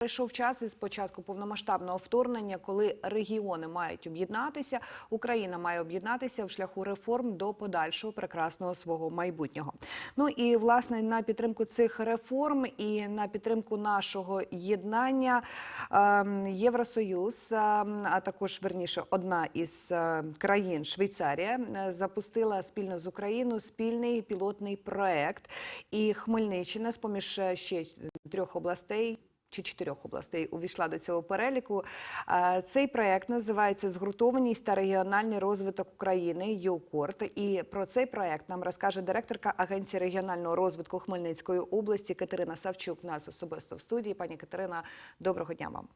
Прийшов час із початку повномасштабного вторгнення, коли регіони мають об'єднатися. Україна має об'єднатися в шляху реформ до подальшого прекрасного свого майбутнього. Ну і власне на підтримку цих реформ і на підтримку нашого єднання ем, Євросоюз, ем, а також верніше одна із е, країн Швейцарія е, запустила спільно з Україною спільний пілотний проект. І Хмельниччина з поміж е, ще трьох областей чи чотирьох областей увійшла до цього переліку. Цей проект називається Згуртованість та регіональний розвиток України ЮКОРТ. І про цей проект нам розкаже директорка Агенції регіонального розвитку Хмельницької області Катерина Савчук. Нас особисто в студії. Пані Катерина, доброго дня вам.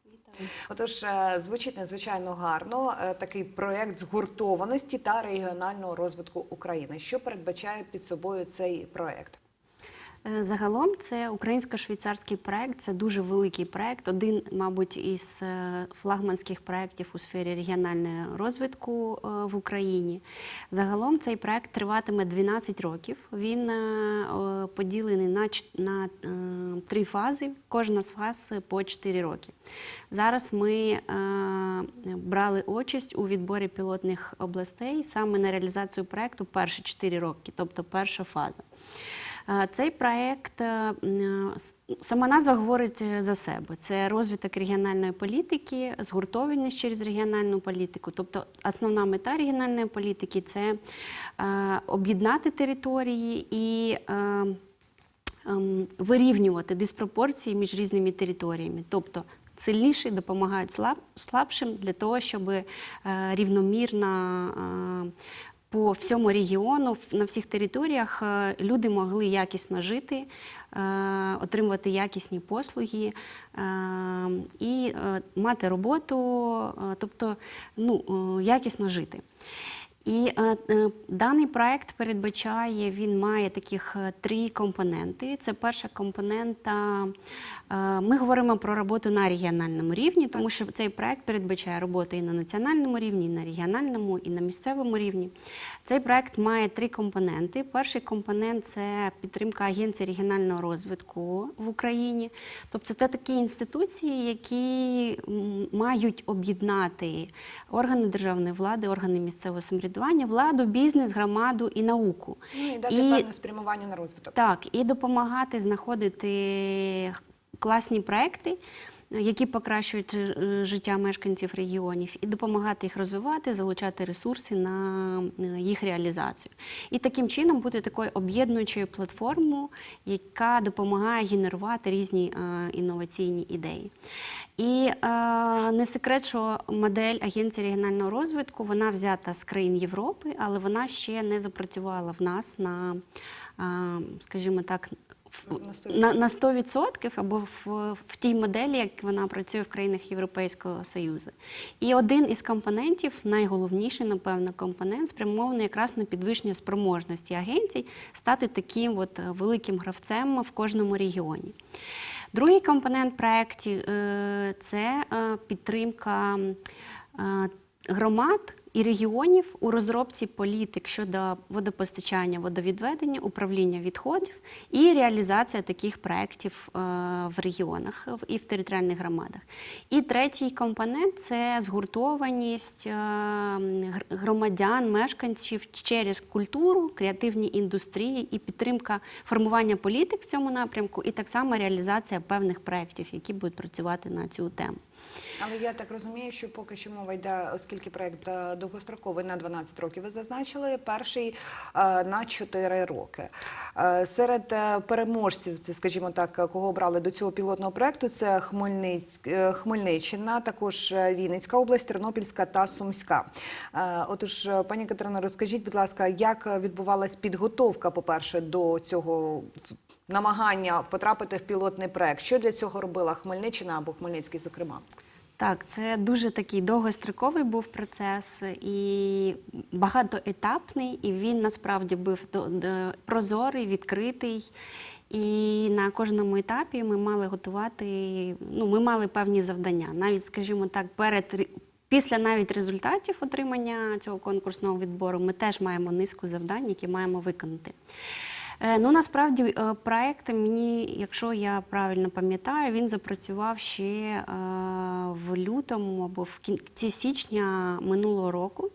Отож, е, звучить надзвичайно гарно е, такий проект згуртованості та регіонального розвитку України. Що передбачає під собою цей проект? Е, Загалом це українсько-швейцарський проект. Це дуже великий проект. Один, мабуть, із е, флагманських проєктів у сфері регіонального розвитку е, в Україні. Загалом цей проект триватиме 12 років. Він поділений на, на три фази. Кожна з фаз по 4 роки. Зараз ми брали участь у відборі пілотних областей саме на реалізацію проекту перші 4 роки, тобто перша фаза. Е, Цей проект, е, с- сама назва говорить е, за себе. Це розвиток регіональної політики, згуртованість через регіональну політику. Тобто основна мета регіональної політики це е, об'єднати території і е, ем, вирівнювати диспропорції між різними територіями. Тобто сильніші допомагають слаб, слабшим для того, щоб е, рівномірно е, по всьому регіону, на всіх територіях е, люди могли якісно жити, е, отримувати якісні послуги е, і мати роботу, тобто ну, якісно жити. І е, е, даний проект передбачає, він має таких е, три компоненти. Це перша компонента. е, Ми говоримо про роботу на регіональному рівні, тому що цей проект передбачає роботу і на національному рівні, і на регіональному, і на місцевому рівні. Цей проект має три компоненти. Перший компонент це підтримка Агенції регіонального розвитку в Україні. Тобто це такі інституції, які мають об'єднати органи державної влади, органи місцевого самоврядування, владу, бізнес, громаду і науку. Ну і дати І- певне спрямування на розвиток. Так, і допомагати знаходити класні проекти, які покращують е, життя мешканців регіонів, і допомагати їх розвивати, залучати ресурси на е, їх реалізацію. І таким чином бути такою об'єднуючою платформою, яка допомагає генерувати різні е, інноваційні ідеї. І е, не секрет, що модель Агенції регіонального розвитку вона взята з країн Європи, але вона ще не запрацювала в нас на, е, скажімо так, На 100%. на, на 100% або в, в тій моделі, як вона працює в країнах Європейського Союзу. І один із компонентів, найголовніший, напевно, компонент, спрямований якраз на підвищення спроможності агенцій стати таким от е, великим гравцем в кожному регіоні. Другий компонент проєкту е, це е, підтримка громад і регіонів у розробці політик щодо водопостачання, водовідведення, управління відходів і реалізація таких проєктів е, в регіонах і в територіальних громадах. І третій компонент це згуртованість е, громадян, мешканців через культуру, креативні індустрії і підтримка формування політик в цьому напрямку, і так само реалізація певних проєктів, які будуть працювати на цю тему. Але я так розумію, що поки що мова йде, оскільки проект е, довгостроковий на 12 років, ви зазначили, перший е, на 4 роки. Е, Серед переможців, це, скажімо так, кого обрали до цього пілотного проекту, це Хмельниць, Хмельниччина, також Вінницька область, Тернопільська та Сумська. Отож, пані Катерино, розкажіть, будь ласка, як відбувалась підготовка, по-перше, до цього намагання потрапити в пілотний проект? Що для цього робила Хмельниччина або Хмельницький, зокрема? Так, це дуже такий довгостроковий був процес і багатоетапний, і він насправді був прозорий, відкритий. І на кожному етапі ми мали готувати, ну, ми мали певні завдання. Навіть, скажімо так, перед після навіть результатів отримання цього конкурсного відбору ми теж маємо низку завдань, які маємо виконати. Е, Ну насправді е, проект мені, якщо я правильно пам'ятаю, він запрацював ще е, в лютому або в кінці січня минулого року.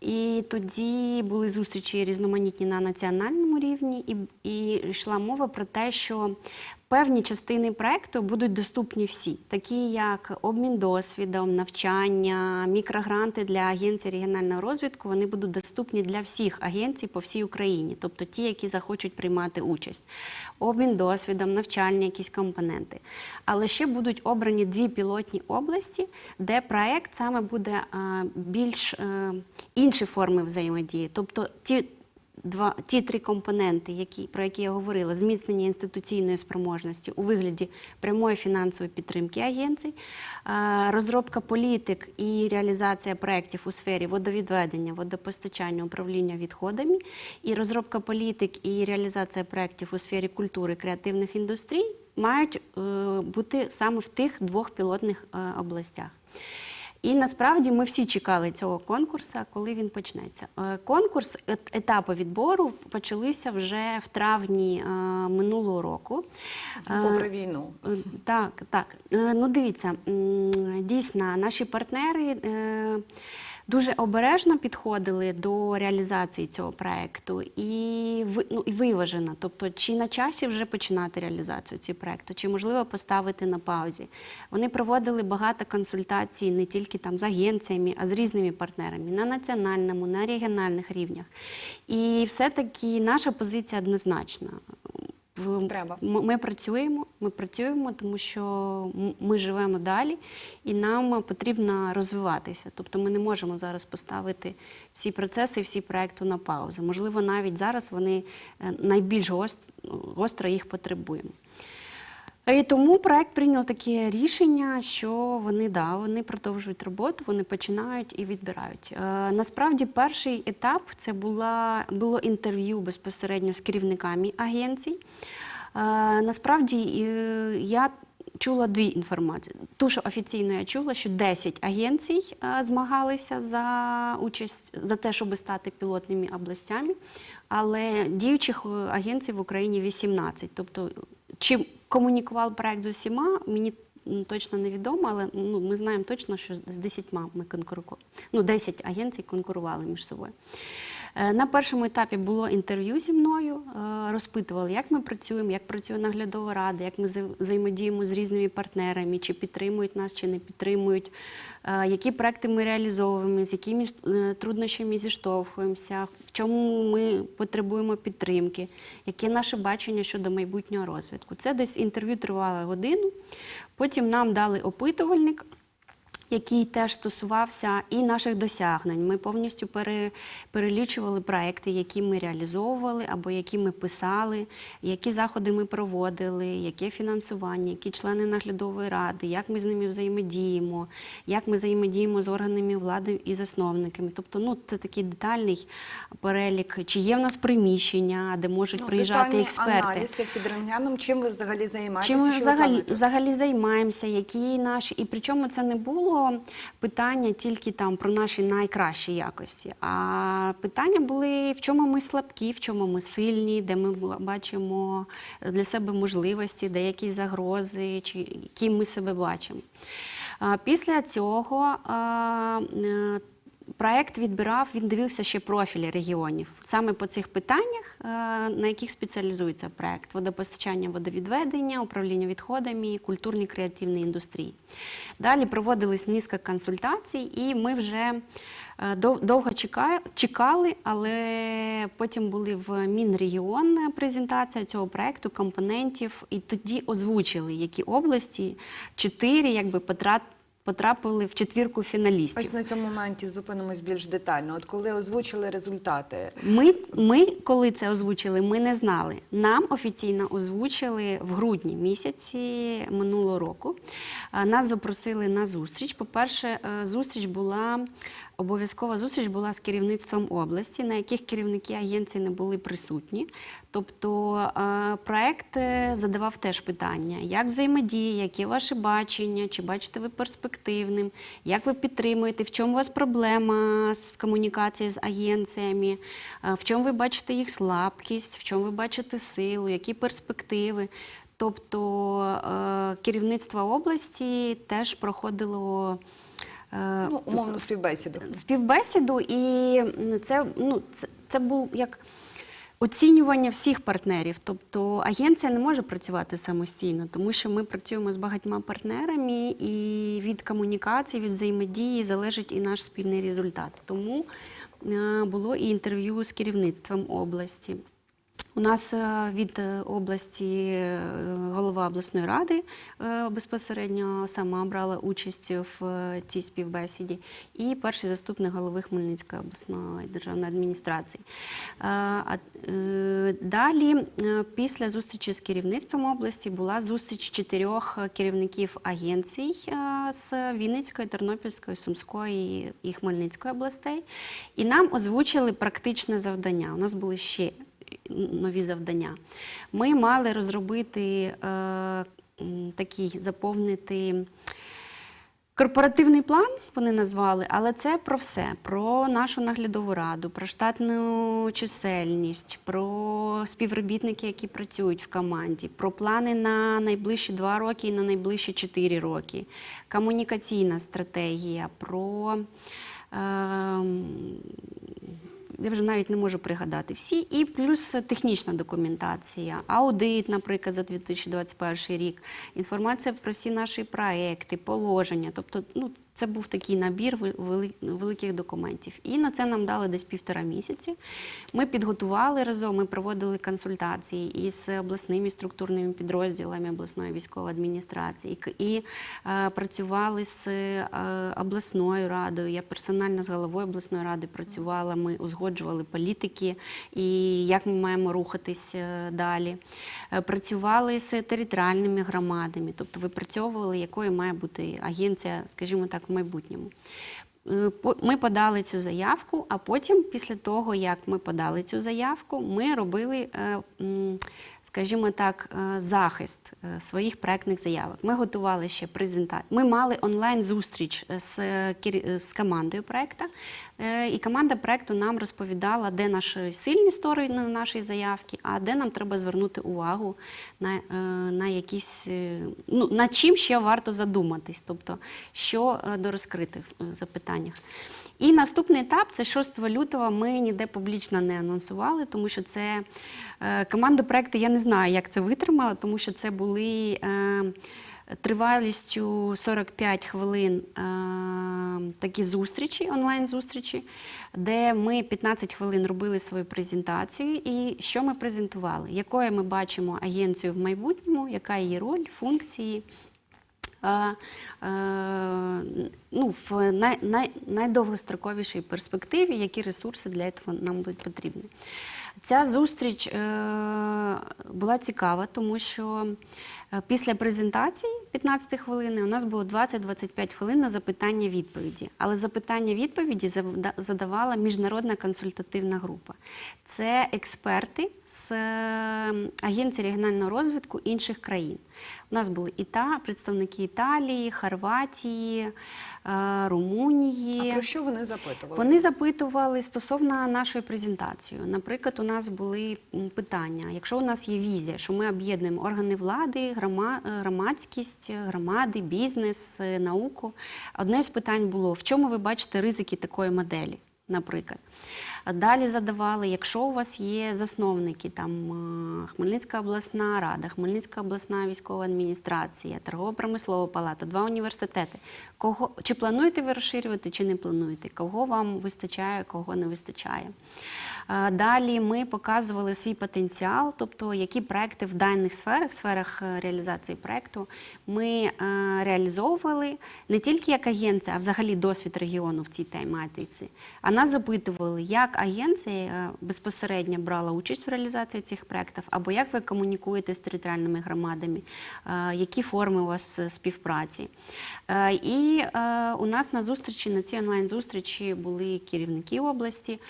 І тоді були зустрічі різноманітні на національному рівні, і, і йшла мова про те, що певні частини проекту будуть доступні всі, такі як обмін досвідом, навчання, мікрогранти для агенцій регіонального розвитку. Вони будуть доступні для всіх агенцій по всій Україні, тобто ті, які захочуть приймати участь. Обмін досвідом, навчальні якісь компоненти. Але ще будуть обрані дві пілотні області, де проект саме буде більш е, інші форми взаємодії. Тобто ті два, ті три компоненти, які, про які я говорила, зміцнення інституційної спроможності у вигляді прямої фінансової підтримки агенцій, е, розробка політик і реалізація проєктів у сфері водовідведення, водопостачання, управління відходами, і розробка політик і реалізація проєктів у сфері культури креативних індустрій мають е, бути саме в тих двох пілотних е, областях. І насправді ми всі чекали цього конкурсу, коли він почнеться. Е, Конкурс, ет- етапи відбору почалися вже в травні е, минулого року. Е, Попри війну. Так, так. Ну дивіться, дійсно, наші партнери дуже обережно підходили до реалізації цього проекту і ну, і виважено. Тобто, чи на часі вже починати реалізацію цього проекту, чи можливо поставити на паузі. Вони проводили багато консультацій не тільки там з агенціями, а з різними партнерами на національному, на регіональних рівнях. І все-таки наша позиція однозначна. Треба. Ми працюємо, ми працюємо, тому що ми живемо далі, і нам потрібно розвиватися. Тобто ми не можемо зараз поставити всі процеси, всі проекти на паузу. Можливо, навіть зараз вони е, найбільш гост- гостро їх потребуємо. І тому проект прийняв таке рішення, що вони да, вони продовжують роботу, вони починають і відбирають. Е, насправді, перший етап це була, було інтерв'ю безпосередньо з керівниками агенцій. Е, насправді е, я чула дві інформації. Ту, що офіційно я чула, що 10 агенцій е, змагалися за участь за те, щоб стати пілотними областями, але діючих е, агенцій в Україні 18. Тобто, чи комунікував проект з усіма, мені точно невідомо, але ну, ми знаємо точно, що з 10 ми конкурували. Ну, 10 агенцій конкурували між собою. Е, На першому етапі було інтерв'ю зі мною, е, розпитували, як ми працюємо, як працює наглядова рада, як ми взаємодіємо з різними партнерами, чи підтримують нас, чи не підтримують, е, які проекти ми реалізовуємо, з якими труднощами зіштовхуємося, в чому ми потребуємо підтримки, яке наше бачення щодо майбутнього розвитку. Це десь інтерв'ю тривало годину. Потім нам дали опитувальник який теж стосувався і наших досягнень. Ми повністю пере, перелічували проекти, які ми реалізовували або які ми писали, які заходи ми проводили, яке фінансування, які члени наглядової ради, як ми з ними взаємодіємо, як ми взаємодіємо з органами влади і засновниками. Тобто, ну це такий детальний перелік, чи є в нас приміщення, де можуть Ну, приїжджати експерти. аналіз, як під рентгеном. Чим ви взагалі займаєтеся? Чим ми взагалі, взагалі займаємося, які наші, і причому це не було питання тільки там про наші найкращі якості, а питання були в чому ми слабкі, в чому ми сильні, де ми бачимо для себе можливості, де якісь загрози, чи ким ми себе бачимо. Після цього е, Проект відбирав, він дивився ще профілі регіонів. Саме по цих питаннях, е, на яких спеціалізується проект: водопостачання, водовідведення, управління відходами, культурні креативні індустрії. Далі проводились низка консультацій, і ми вже е, довго чекали, але потім були в Мінрегіон презентація цього проекту, компонентів, і тоді озвучили, які області чотири якби потрат- потрапили в четвірку фіналістів. Ось на цьому моменті зупинимось більш детально. От коли озвучили результати, Ми, ми, коли це озвучили, ми не знали. Нам офіційно озвучили в грудні місяці минулого року. Нас запросили на зустріч. По-перше, е, зустріч була обов'язкова зустріч була з керівництвом області, на яких керівники агенції не були присутні. Тобто е, проект е, задавав теж питання, як взаємодія, яке ваше бачення, чи бачите ви перспективним, як ви підтримуєте, в чому у вас проблема з комунікації з агенціями, е, в чому ви бачите їх слабкість, в чому ви бачите силу, які перспективи. Тобто керівництво області теж проходило. Е, Ну, умовно співбесіду. співбесіду, і це, ну, це, це був як оцінювання всіх партнерів. Тобто агенція не може працювати самостійно, тому що ми працюємо з багатьма партнерами, і від комунікації, від взаємодії залежить і наш спільний результат. Тому е, було і інтерв'ю з керівництвом області. У нас е, від е, області е, голова обласної ради безпосередньо сама брала участь в цій співбесіді, і перший заступник голови Хмельницької обласної державної адміністрації. Далі, після зустрічі з керівництвом області, була зустріч чотирьох керівників агенцій з Вінницької, Тернопільської, Сумської і Хмельницької областей. І нам озвучили практичне завдання. У нас були ще нові завдання. Ми мали розробити е, такий заповнити. Корпоративний план вони назвали, але це про все: про нашу наглядову раду, про штатну чисельність, про співробітники, які працюють в команді, про плани на найближчі два роки і на найближчі чотири роки, комунікаційна стратегія, про. ем, я вже навіть не можу пригадати всі, і плюс технічна документація, аудит, наприклад, за 2021 рік, інформація про всі наші проекти, положення. Тобто, ну, це був такий набір вели- вели- великих документів. І на це нам дали десь півтора місяці. Ми підготували разом, ми проводили консультації із обласними структурними підрозділами обласної військової адміністрації, і, е, працювали з е, обласною радою. Я персонально з головою обласної ради працювала. Ми узгоджували політики і як ми маємо рухатись е, далі. Е, Працювали з територіальними громадами, тобто випрацьовували, якою має бути агенція, скажімо так, в майбутньому. Е, Ми подали цю заявку, а потім, після того, як ми подали цю заявку, ми робили, скажімо так, е, захист е, своїх проектних заявок. Ми готували ще презентацію. Ми мали онлайн-зустріч з, е, з командою проекту, і команда проекту нам розповідала, де наші сильні сторони нашої заявки, а де нам треба звернути увагу на, на якісь, ну, над чим ще варто задуматись, тобто що дорозкрити в запитаннях. І наступний етап це 6 лютого. Ми ніде публічно не анонсували, тому що це е, команда проекту, я не знаю, як це витримала, тому що це були. Е, Тривалістю 45 хвилин е, такі зустрічі, онлайн-зустрічі, де ми 15 хвилин робили свою презентацію. І що ми презентували? Якою ми бачимо агенцію в майбутньому, яка її роль, функції. Е, е, ну, в най, най, найдовгостроковішій перспективі, які ресурси для цього нам будуть потрібні. Ця зустріч е, була цікава, тому що після презентації 15 хвилин у нас було 20-25 хвилин на запитання-відповіді. Але запитання-відповіді завда- задавала міжнародна консультативна група. Це експерти з е, Агенції регіонального розвитку інших країн. У нас були іта, представники Італії, Хорватії, е, Румунії. А про що вони запитували? Вони запитували стосовно нашої презентації. Наприклад, у нас були питання: якщо у нас є візія, що ми об'єднуємо органи влади, е, громадськість, громади, бізнес, е, науку. Одне з питань було: в чому ви бачите ризики такої моделі? Наприклад, далі задавали, якщо у вас є засновники, там е, Хмельницька обласна рада, Хмельницька обласна військова адміністрація, торгово-промислова палата, два університети. Кого чи плануєте ви розширювати, чи не плануєте? Кого вам вистачає, кого не вистачає? Далі ми показували свій потенціал, тобто які проекти в даних сферах, сферах е, реалізації проекту ми е, реалізовували не тільки як агенція, а взагалі досвід регіону в цій тематиці. А нас запитували, як як агенція е, безпосередньо брала участь в реалізації цих проєктів, або як ви комунікуєте з територіальними громадами, е, які форми у вас е, співпраці. І у нас на зустрічі, на цій онлайн-зустрічі були керівники області,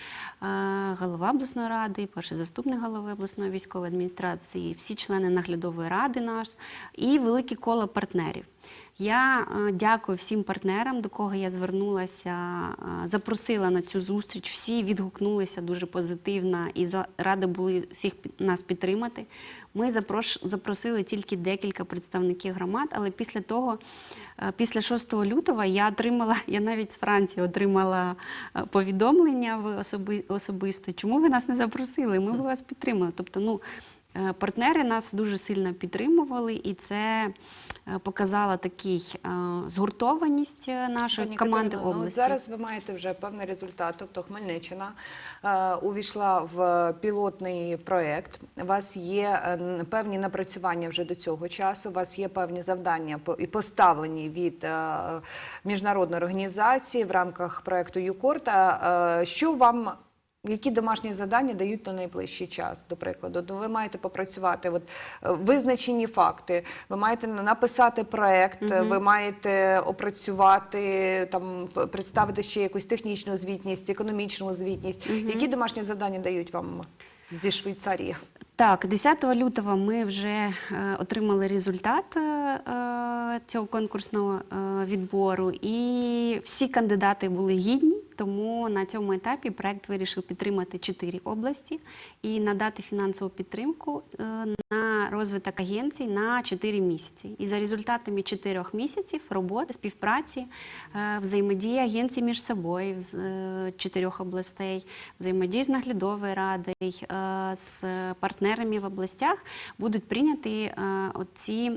голова обласної ради, перший заступник голови обласної військової адміністрації, всі члени наглядової ради нас і велике коло партнерів. Я е, дякую всім партнерам, до кого я звернулася, е, запросила на цю зустріч. Всі відгукнулися дуже позитивно і раді були всіх нас підтримати. Ми запросили тільки декілька представників громад, але після того, е, після 6 лютого, я отримала, я навіть з Франції отримала повідомлення в особи, особисте, чому ви нас не запросили? Ми б вас підтримали. Тобто, ну. Е, Партнери нас дуже сильно підтримували, і це е, показало такий е, згуртованість нашої Пані команди Катерино, ну, зараз ви маєте вже певний результат. Тобто Хмельниччина увійшла в пілотний проект. У вас є певні напрацювання вже до цього часу. У вас є певні завдання і поставлені від міжнародної організації в рамках проекту ЮКОРТа. Що вам які домашні завдання дають на найближчий час, до прикладу? Ну, ви маєте попрацювати от, е, визначені факти, ви маєте на- написати проект, ви маєте опрацювати, там, представити ще якусь технічну звітність, економічну звітність. Які домашні завдання дають вам зі Швейцарії? Так, 10 лютого ми вже е, отримали результат цього конкурсного е, відбору, і всі кандидати були гідні. Тому на цьому етапі проект вирішив підтримати чотири області і надати фінансову підтримку е, на розвиток агенцій на 4 місяці. І за результатами 4 місяців роботи, співпраці, е, взаємодії агенцій між собою з е, чотирьох областей, взаємодії з наглядовою радою, з партнерами в областях будуть прийняті оці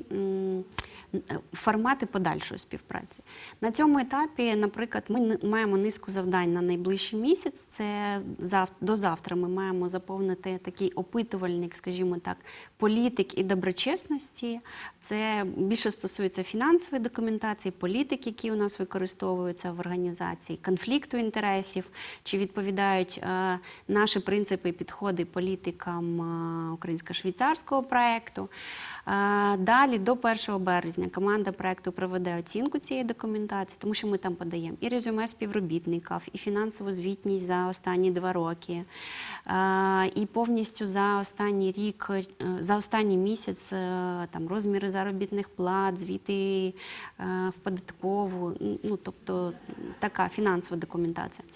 формати подальшої співпраці. На цьому етапі, наприклад, ми маємо низку завдань на найближчий місяць. Це до завтра ми маємо заповнити такий опитувальник, скажімо так, політик і доброчесності. Це більше стосується фінансової документації, політик, які у нас використовуються в організації, конфлікту інтересів, чи відповідають е, наші принципи і підходи політикам е, українсько-швейцарського проекту. Е, Далі до 1 березня команда проекту проведе оцінку цієї документації, тому що ми там подаємо і резюме співробітників, і фінансову звітність за останні два роки, і повністю за останній рік, е, за останній місяць е, там розміри заробітних плат, звіти е, в податкову, ну тобто така фінансова документація.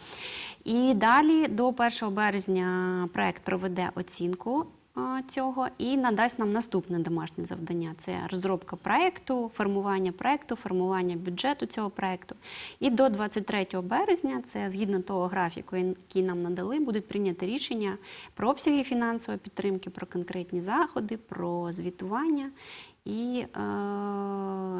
І далі до 1 березня проект проведе оцінку цього і надасть нам наступне домашнє завдання: це розробка проекту, формування проекту, формування бюджету цього проекту. І до 23 березня, це згідно того графіку, який нам надали, будуть прийняті рішення про обсяги фінансової підтримки, про конкретні заходи, про звітування. І е,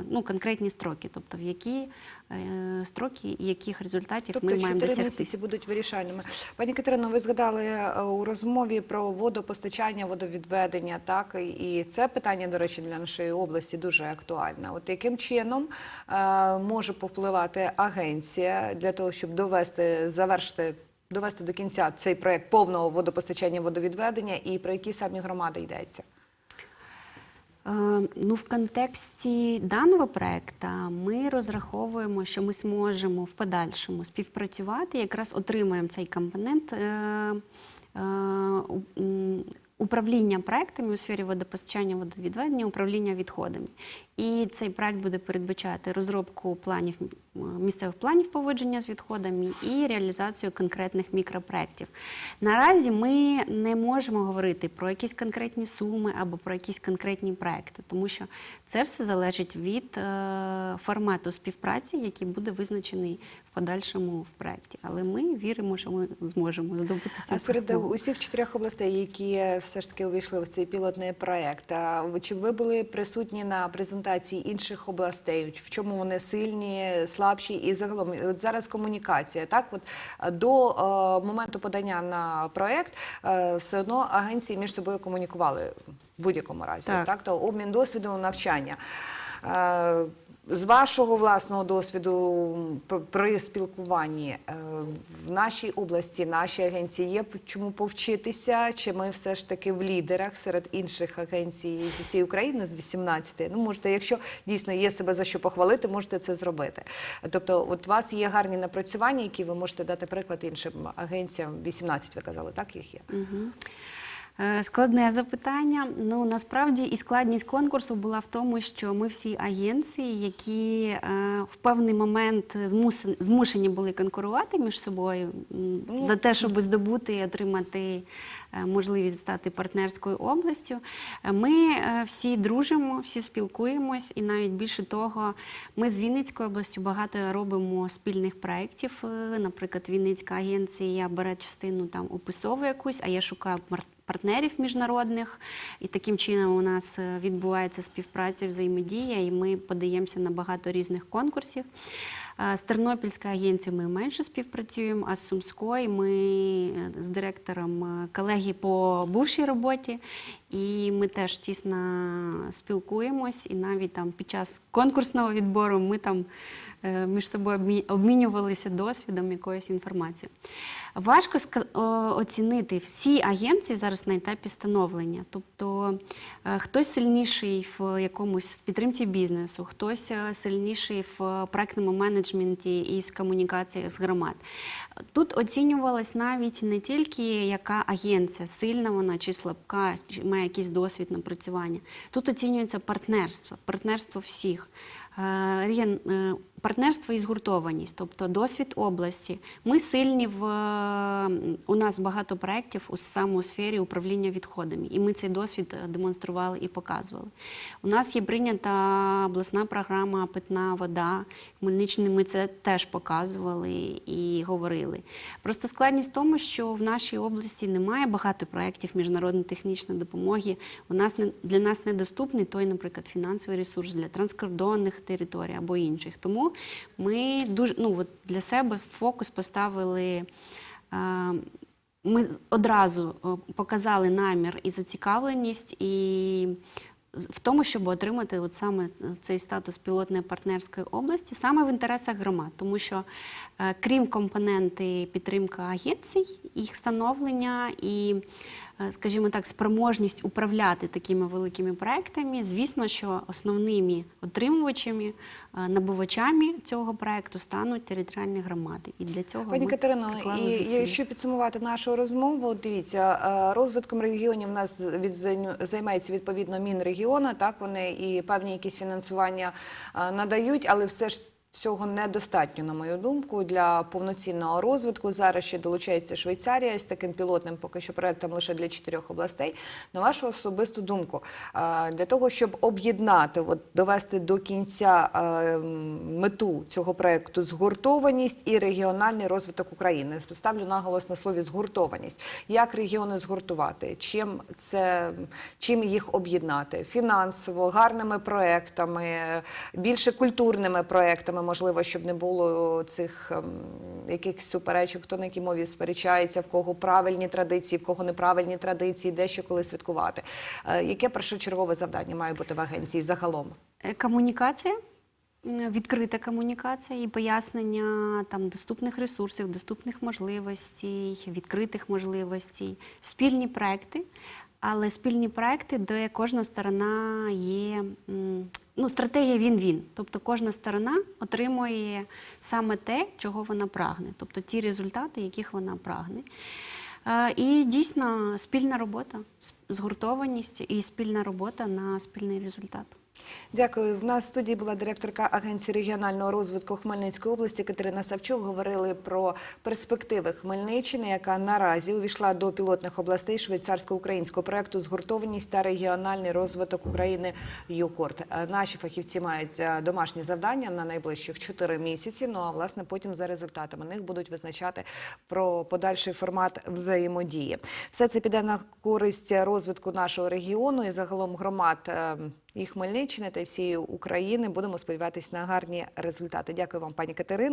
ну, конкретні строки, тобто в які е, строки і яких результатів Тобто ми маємо 4 місяці будуть вирішальними. Пані Катерино, ви згадали е, у розмові про водопостачання, водовідведення. Так і це питання, до речі, для нашої області дуже актуальне. От яким чином може повпливати агенція для того, щоб довести, завершити. Довести до кінця цей проект повного водопостачання водовідведення і про які самі громади йдеться? Ну, в контексті даного проекту ми розраховуємо, що ми зможемо в подальшому співпрацювати, якраз отримаємо цей компонент. е, е, Управління проектами у сфері водопостачання, водовідведення, управління відходами. І цей проект буде передбачати розробку планів місцевих планів поводження з відходами і реалізацію конкретних мікропроєктів. Наразі ми не можемо говорити про якісь конкретні суми або про якісь конкретні проекти, тому що це все залежить від е, формату співпраці, який буде визначений в подальшому в проекті. Але ми віримо, що ми зможемо здобути цю А серед усіх чотирьох областей, які все ж таки увійшли в цей пілотний проект, а чи ви були присутні на презентації інших областей? В чому вони сильні, слабші? І загалом от зараз комунікація. Так, от до е, моменту подання на проект е, все одно агенції між собою комунікували в будь-якому разі. Так. Так, то обмін досвідом, навчання. Е, З вашого власного досвіду при спілкуванні е, в нашій області, нашій агенції є чому повчитися? Чи ми все ж таки в лідерах серед інших агенцій з усієї України з 18? Ну можете, якщо дійсно є себе за що похвалити, можете це зробити. Тобто, от у вас є гарні напрацювання, які ви можете дати приклад іншим агенціям. 18 ви казали, так їх є. Е, Складне запитання. Ну насправді і складність конкурсу була в тому, що ми всі агенції, які е, в певний момент змусен- змушені були конкурувати між собою Ну, за те, щоб здобути і отримати е, можливість стати партнерською областю. Е, Ми е, всі дружимо, всі спілкуємось, і навіть більше того, ми з Вінницькою областю багато робимо спільних проєктів. Е, Наприклад, Вінницька агенція бере частину там описову якусь, а я шукаю мар- партнерів міжнародних. І таким чином у нас е, відбувається співпраця, взаємодія, і ми подаємося на багато різних конкурсів. Е, З Тернопільською агенцією ми менше співпрацюємо, а з Сумською ми е, з директором колеги по бувшій роботі, і ми теж тісно спілкуємось. І навіть там під час конкурсного відбору ми там між собою обмінювалися досвідом якоюсь інформацією. Важко оцінити всі агенції зараз на етапі становлення. Тобто е, хтось сильніший в якомусь в підтримці бізнесу, хтось е, сильніший в проектному менеджменті і з комунікації з громад. Тут оцінювалась навіть не тільки яка агенція, сильна вона чи слабка, чи має якийсь досвід напрацювання. Тут оцінюється партнерство, партнерство всіх. Е, е, Партнерство і згуртованість, тобто досвід області. Ми сильні в е, у нас багато проєктів у саме у сфері управління відходами, і ми цей досвід демонстрували і показували. У нас є прийнята обласна програма Питна вода. В Хмельниччині ми це теж показували і говорили. Просто складність в тому, що в нашій області немає багато проєктів міжнародної технічної допомоги. У нас не для нас недоступний той, наприклад, фінансовий ресурс для транскордонних територій або інших. Тому ми дуже ну от для себе фокус поставили. е, Ми одразу е, показали намір і зацікавленість, і в тому, щоб отримати от саме цей статус пілотної партнерської області, саме в інтересах громад, тому що е, крім компоненти підтримка агенцій, їх становлення і, е, скажімо так, спроможність управляти такими великими проектами, звісно, що основними отримувачами, е, набувачами цього проекту стануть територіальні громади. І для цього Пані ми Катерино, і якщо підсумувати нашу розмову, дивіться, е, розвитком регіонів у нас від займається відповідно Мінрегіона. Так вони і певні якісь фінансування е, надають, але все ж. Цього недостатньо, на мою думку, для повноцінного розвитку. Зараз ще долучається Швейцарія з таким пілотним поки що проектом лише для чотирьох областей. На вашу особисту думку, для того, щоб об'єднати, от довести до кінця мету цього проекту згуртованість і регіональний розвиток України. Ставлю наголос на слові згуртованість. Як регіони згуртувати? Чим це чим їх об'єднати? Фінансово, гарними проектами, більше культурними проектами, можливо, щоб не було цих ем, якихось суперечок, хто на якій мові сперечається, в кого правильні традиції, в кого неправильні традиції, де що коли святкувати. Е, Яке першочергове завдання має бути в агенції загалом? Е, Комунікація, відкрита комунікація і пояснення там доступних ресурсів, доступних можливостей, відкритих можливостей, спільні проекти. Але спільні проекти, де кожна сторона є ну, стратегія він-він. Тобто кожна сторона отримує саме те, чого вона прагне, тобто ті результати, яких вона прагне. Е, І дійсно спільна робота, згуртованість і спільна робота на спільний результат. Дякую. В нас в студії була директорка Агенції регіонального розвитку Хмельницької області Катерина Савчук. Говорили про перспективи Хмельниччини, яка наразі увійшла до пілотних областей швейцарсько-українського проекту згуртованість та регіональний розвиток України ЮКОРТ. Е, Наші фахівці мають е, домашні завдання на найближчих 4 місяці. Ну а власне потім за результатами них будуть визначати про подальший формат взаємодії. Все це піде на користь розвитку нашого регіону і загалом громад. І Хмельниччини та всієї України будемо сподіватися на гарні результати. Дякую вам, пані Катерино.